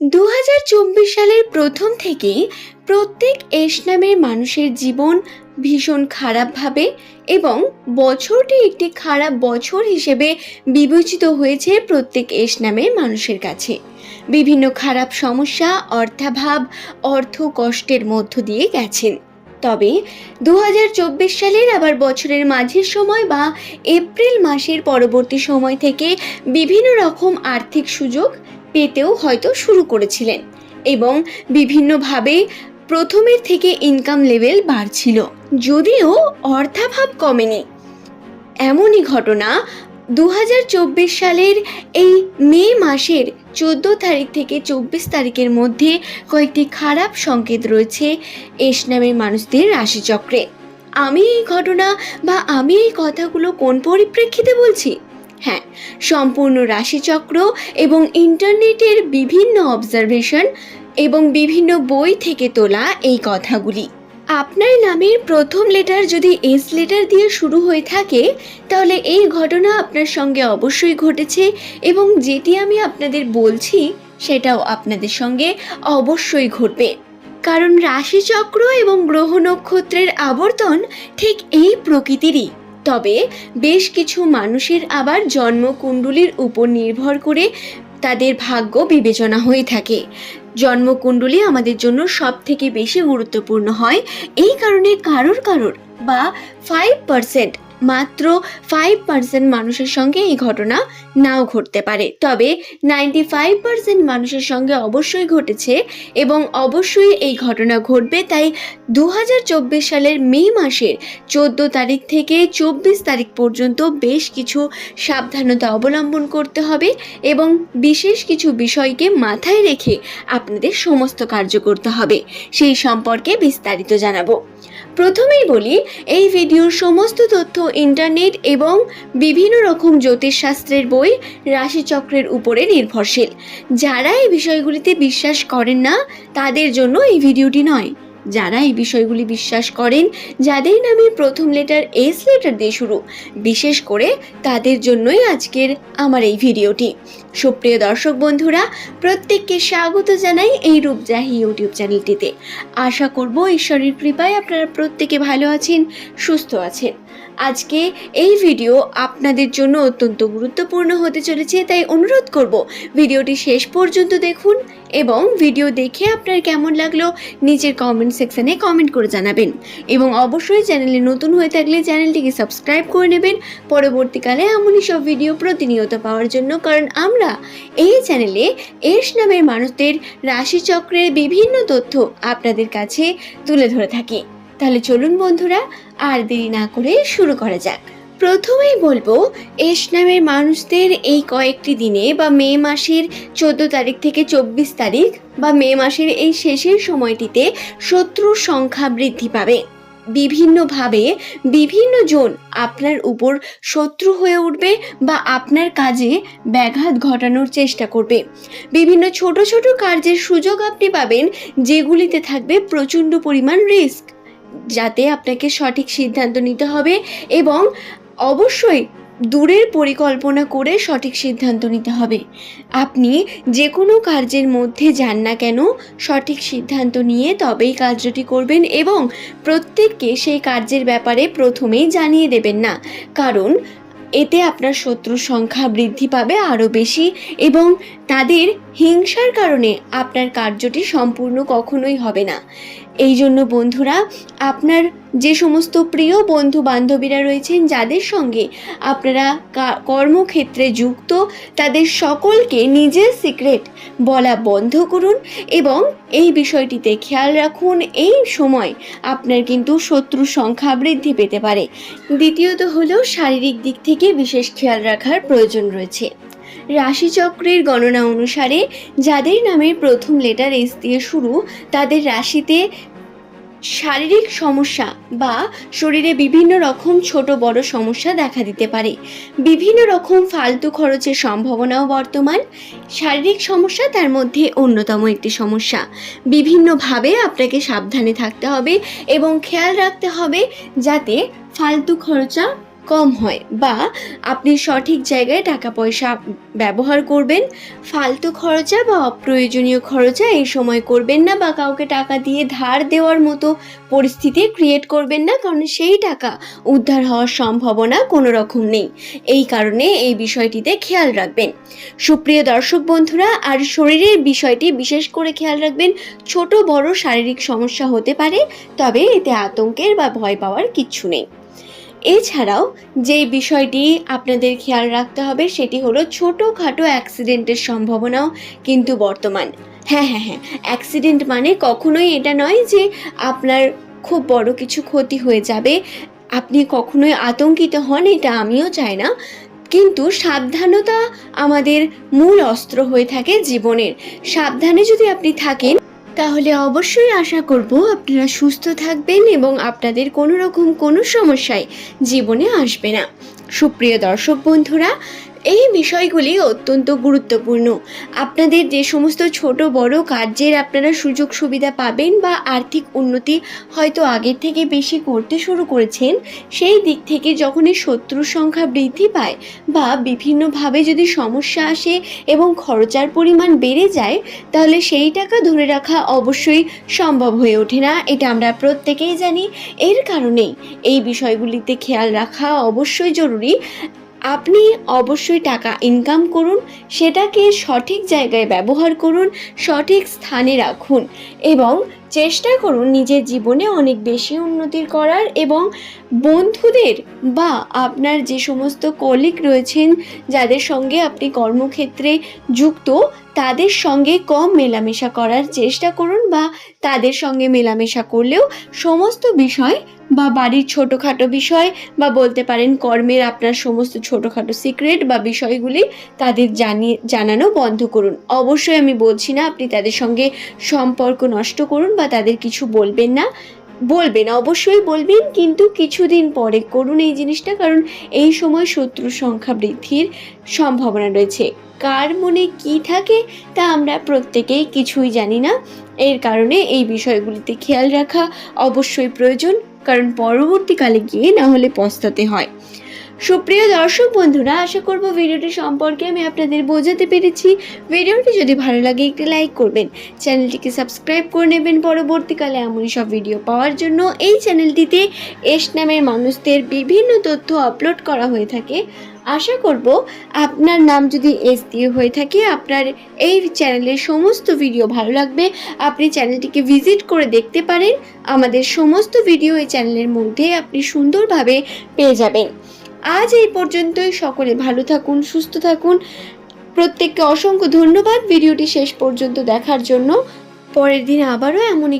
দু হাজার চব্বিশ সালের প্রথম থেকেই প্রত্যেক এস নামের মানুষের জীবন ভীষণ খারাপভাবে এবং বছরটি একটি খারাপ বছর হিসেবে বিবেচিত হয়েছে প্রত্যেক এস নামের মানুষের কাছে। বিভিন্ন খারাপ সমস্যা, অর্থাভাব অর্থ কষ্টের মধ্য দিয়ে গেছেন। তবে দু হাজার চব্বিশ সালের আবার বছরের মাঝের সময় বা এপ্রিল মাসের পরবর্তী সময় থেকে বিভিন্ন রকম আর্থিক সুযোগ পেতেও হয়তো শুরু করেছিলেন এবং বিভিন্নভাবে প্রথমের থেকে ইনকাম লেভেল বাড়ছিল। যদিও অর্থাভাব কমেনি। এমনই ঘটনা দু হাজার চব্বিশ সালের এই মে মাসের চোদ্দ তারিখ থেকে চব্বিশ তারিখের মধ্যে কয়েকটি খারাপ সংকেত রয়েছে এস নামের মানুষদের রাশিচক্রে। আমি এই ঘটনা বা আমি এই কথাগুলো কোন পরিপ্রেক্ষিতে বলছি? হ্যাঁ সম্পূর্ণ রাশিচক্র এবং ইন্টারনেটের বিভিন্ন অবজারভেশন এবং বিভিন্ন বই থেকে তোলা এই কথাগুলি। আপনার নামের প্রথম লেটার যদি এস লেটার দিয়ে শুরু হয়ে থাকে, তাহলে এই ঘটনা আপনার সঙ্গে অবশ্যই ঘটেছে এবং যেটি আমি আপনাদের বলছি, সেটাও আপনাদের সঙ্গে অবশ্যই ঘটবে। কারণ রাশিচক্র এবং গ্রহ নক্ষত্রের আবর্তন ঠিক এই প্রকৃতিরই। তবে বেশ কিছু মানুষের আবার জন্মকুণ্ডলীর উপর নির্ভর করে তাদের ভাগ্য বিবেচনা হয়ে থাকে। জন্মকুণ্ডলী আমাদের জন্য সব থেকে বেশি গুরুত্বপূর্ণ হয়, এই কারণে কারোর কারোর বা ফাইভ পার্সেন্ট মাত্র ফাইভ পার্সেন্ট মানুষের সঙ্গে এই ঘটনা নাও ঘটতে পারে। তবে নাইনটি ফাইভ পার্সেন্ট মানুষের সঙ্গে অবশ্যই ঘটেছে এবং অবশ্যই এই ঘটনা ঘটবে। তাই দু হাজার চব্বিশ সালের মে মাসের চোদ্দ তারিখ থেকে চব্বিশ তারিখ পর্যন্ত বেশ কিছু সাবধানতা অবলম্বন করতে হবে এবং বিশেষ কিছু বিষয়কে মাথায় রেখে আপনাদের সমস্ত কার্য করতে হবে। সেই সম্পর্কে বিস্তারিত জানাব। প্রথমেই বলি, এই ভিডিওর সমস্ত তথ্য ইন্টারনেট এবং বিভিন্ন রকম জ্যোতিষশাস্ত্রের বই রাশিচক্রের উপরে নির্ভরশীল। যারা এই বিষয়গুলিতে বিশ্বাস করেন না, তাদের জন্য এই ভিডিওটি নয়। যারা এই বিষয়গুলি বিশ্বাস করেন, যাদের নামে প্রথম লেটার এস লেটার দিয়ে শুরু, বিশেষ করে তাদের জন্যই আজকের আমার এই ভিডিওটি। সুপ্রিয় দর্শক বন্ধুরা, প্রত্যেককে স্বাগত জানাই এই রূপজাহি ইউটিউব চ্যানেলটিতে। আশা করব ঈশ্বরের কৃপায় আপনারা প্রত্যেকে ভালো আছেন, সুস্থ আছেন। আজকে এই ভিডিও আপনাদের জন্য অত্যন্ত গুরুত্বপূর্ণ হতে চলেছে, তাই অনুরোধ করব ভিডিওটি শেষ পর্যন্ত দেখুন এবং ভিডিও দেখে আপনার কেমন লাগল নিচের কমেন্ট সেকশানে কমেন্ট করে জানাবেন। এবং অবশ্যই চ্যানেলে নতুন হয়ে থাকলে চ্যানেলটিকে সাবস্ক্রাইব করে নেবেন। পরবর্তীকালে এমনই সব ভিডিও প্রতিনিয়ত পাওয়ার জন্য, কারণ আমরা এই চ্যানেলে এস নামের মানুষদের রাশিচক্রের বিভিন্ন তথ্য আপনাদের কাছে তুলে ধরে থাকি। চলুন বন্ধুরা, আর দেরি না করে শুরু করা যাক। প্রথমেই বলব, এস নামের মানুষদের এই কয়েকটি দিনে বা মে মাসের চোদ্দ তারিখ থেকে চব্বিশ তারিখ বা মে মাসের এই শেষের সময়টিতে শত্রুর সংখ্যা বৃদ্ধি পাবে। বিভিন্নভাবে বিভিন্ন জন আপনার উপর শত্রু হয়ে উঠবে বা আপনার কাজে ব্যাঘাত ঘটানোর চেষ্টা করবে। বিভিন্ন ছোট ছোট কার্যের সুযোগ আপনি পাবেন, যেগুলিতে থাকবে প্রচণ্ড পরিমাণ রিস্ক যাতে আপনাকে সঠিক সিদ্ধান্ত নিতে হবে এবং অবশ্যই দূরের পরিকল্পনা করে সঠিক সিদ্ধান্ত নিতে হবে। আপনি যে কোনো কার্যের মধ্যে যান না কেন, সঠিক সিদ্ধান্ত নিয়ে তবেই কার্যটি করবেন এবং প্রত্যেককে সেই কার্যের ব্যাপারে প্রথমেই জানিয়ে দেবেন না। কারণ এতে আপনার শত্রুর সংখ্যা বৃদ্ধি পাবে আরও বেশি এবং তাদের হিংসার কারণে আপনার কার্যটি সম্পূর্ণ কখনোই হবে না। এই জন্য বন্ধুরা, আপনার যে সমস্ত প্রিয় বন্ধু বান্ধবীরা রয়েছেন, যাদের সঙ্গে আপনারা কর্মক্ষেত্রে যুক্ত, তাদের সকলকে নিজের সিক্রেট বলা বন্ধ করুন এবং এই বিষয়টিতে খেয়াল রাখুন, এই সময় আপনার কিন্তু শত্রুর সংখ্যা বৃদ্ধি পেতে পারে। দ্বিতীয়ত হলো শারীরিক দিক থেকে বিশেষ খেয়াল রাখার প্রয়োজন রয়েছে। রাশিচক্রের গণনা অনুসারে, যাদের নামের প্রথম লেটার এস দিয়ে শুরু, তাদের রাশিতে শারীরিক সমস্যা বা শরীরে বিভিন্ন রকম ছোট বড় সমস্যা দেখা দিতে পারে। বিভিন্ন রকম ফালতু খরচের সম্ভাবনাও বর্তমান। শারীরিক সমস্যা তার মধ্যে অন্যতম একটি সমস্যা। বিভিন্নভাবে আপনাকে সাবধানে থাকতে হবে এবং খেয়াল রাখতে হবে যাতে ফালতু খরচা কম হয় বা আপনি সঠিক জায়গায় টাকা পয়সা ব্যবহার করবেন, ফালতু খরচা বা অপ্রয়োজনীয় খরচা এই সময় করবেন না বা কাউকে টাকা দিয়ে ধার দেওয়ার মতো পরিস্থিতি ক্রিয়েট করবেন না কারণ সেই টাকা উদ্ধার হওয়ার সম্ভাবনা কোনো রকম নেই। এই কারণে এই বিষয়টিতে খেয়াল রাখবেন। সুপ্রিয় দর্শক বন্ধুরা, আর শরীরের বিষয়টি বিশেষ করে খেয়াল রাখবেন, ছোট বড় শারীরিক সমস্যা হতে পারে, তবে এতে আতঙ্কের বা ভয় পাওয়ার কিচ্ছু নেই। এছাড়াও যে বিষয়টি আপনাদের খেয়াল রাখতে হবে সেটি হলো ছোটোখাটো অ্যাক্সিডেন্টের সম্ভাবনাও কিন্তু বর্তমান। হ্যাঁ হ্যাঁ হ্যাঁ অ্যাক্সিডেন্ট মানে কখনোই এটা নয় যে আপনার খুব বড় কিছু ক্ষতি হয়ে যাবে, আপনি কখনোই আতঙ্কিত হন এটা আমিও চাই না। কিন্তু সাবধানতা আমাদের মূল অস্ত্র হয়ে থাকে জীবনের। সাবধানে যদি আপনি থাকেন তাহলে অবশ্যই আশা করব আপনারা সুস্থ থাকবেন এবং আপনাদের কোনো রকম কোনো সমস্যায় জীবনে আসবে না। সুপ্রিয় দর্শক বন্ধুরা এই বিষয়গুলি অত্যন্ত গুরুত্বপূর্ণ। আপনাদের যে সমস্ত ছোট বড় কার্যের আপনারা সুযোগ সুবিধা পাবেন বা আর্থিক উন্নতি হয়তো আগের থেকে বেশি করতে শুরু করেছেন, সেই দিক থেকে যখনই শত্রুর সংখ্যা বৃদ্ধি পায় বা বিভিন্নভাবে যদি সমস্যা আসে এবং খরচার পরিমাণ বেড়ে যায়, তাহলে সেই টাকা ধরে রাখা অবশ্যই সম্ভব হয়ে ওঠে না, এটা আমরা প্রত্যেকেই জানি। এর কারণেই এই বিষয়গুলিতে খেয়াল রাখা অবশ্যই জরুরি। আপনি অবশ্যই টাকা ইনকাম করুন সেটাকে সঠিক জায়গায় ব্যবহার করুন সঠিক স্থানে রাখুন এবং চেষ্টা করুন নিজের জীবনে অনেক বেশি উন্নতির করার এবং বন্ধুদের বা আপনার যে সমস্ত কলিগ রয়েছেন, যাদের সঙ্গে আপনি কর্মক্ষেত্রে যুক্ত, তাদের সঙ্গে কম মেলামেশা করার চেষ্টা করুন বা তাদের সঙ্গে মেলামেশা করলেও সমস্ত বিষয় বা বাড়ির ছোটোখাটো বিষয় বা বলতে পারেন কর্মের আপনার সমস্ত ছোটোখাটো সিক্রেট বা বিষয়গুলি তাদের জানিয়ে, জানানো বন্ধ করুন। অবশ্যই আমি বলছি না আপনি তাদের সঙ্গে সম্পর্ক নষ্ট করুন বা তাদের কিছু বলবেন না? বলবেন, অবশ্যই বলবেন, কিন্তু কিছুদিন পরে করুন এই জিনিসটা, কারণ এই সময় শত্রুর সংখ্যা বৃদ্ধির সম্ভাবনা রয়েছে। কার মনে কি থাকে, তা আমরা প্রত্যেকেই কিছুই জানি না। এর কারণে এই বিষয়গুলিতে খেয়াল রাখা অবশ্যই প্রয়োজন, কারণ পরবর্তীকালে গিয়ে না হলে পস্তাতে হয়। সুপ্রিয় দর্শক বন্ধুরা, আশা করব ভিডিওটি সম্পর্কে আমি আপনাদের বোঝাতে পেরেছি। ভিডিওটি যদি ভালো লাগে, একটি লাইক করবেন। চ্যানেলটিকে সাবস্ক্রাইব করে নেবেন। পরবর্তীকালে এমনই সব ভিডিও পাওয়ার জন্য এই চ্যানেলটিতে এস নামের মানুষদের বিভিন্ন তথ্য আপলোড করা হয়ে থাকে। আশা করব আপনার নাম যদি এস দিয়ে হয়ে থাকে, আপনার এই চ্যানেলের সমস্ত ভিডিও ভালো লাগবে। আপনি চ্যানেলটিকে ভিজিট করে দেখতে পারেন। আমাদের সমস্ত ভিডিও এই চ্যানেলের মধ্যে আপনি সুন্দরভাবে পেয়ে যাবেন। আজ এই পর্যন্তই। সকলে ভালো থাকুন, সুস্থ থাকুন। প্রত্যেককে অসংখ্য ধন্যবাদ। ভিডিওটি শেষ পর্যন্ত দেখার জন্য। পরের দিন আবারও এমন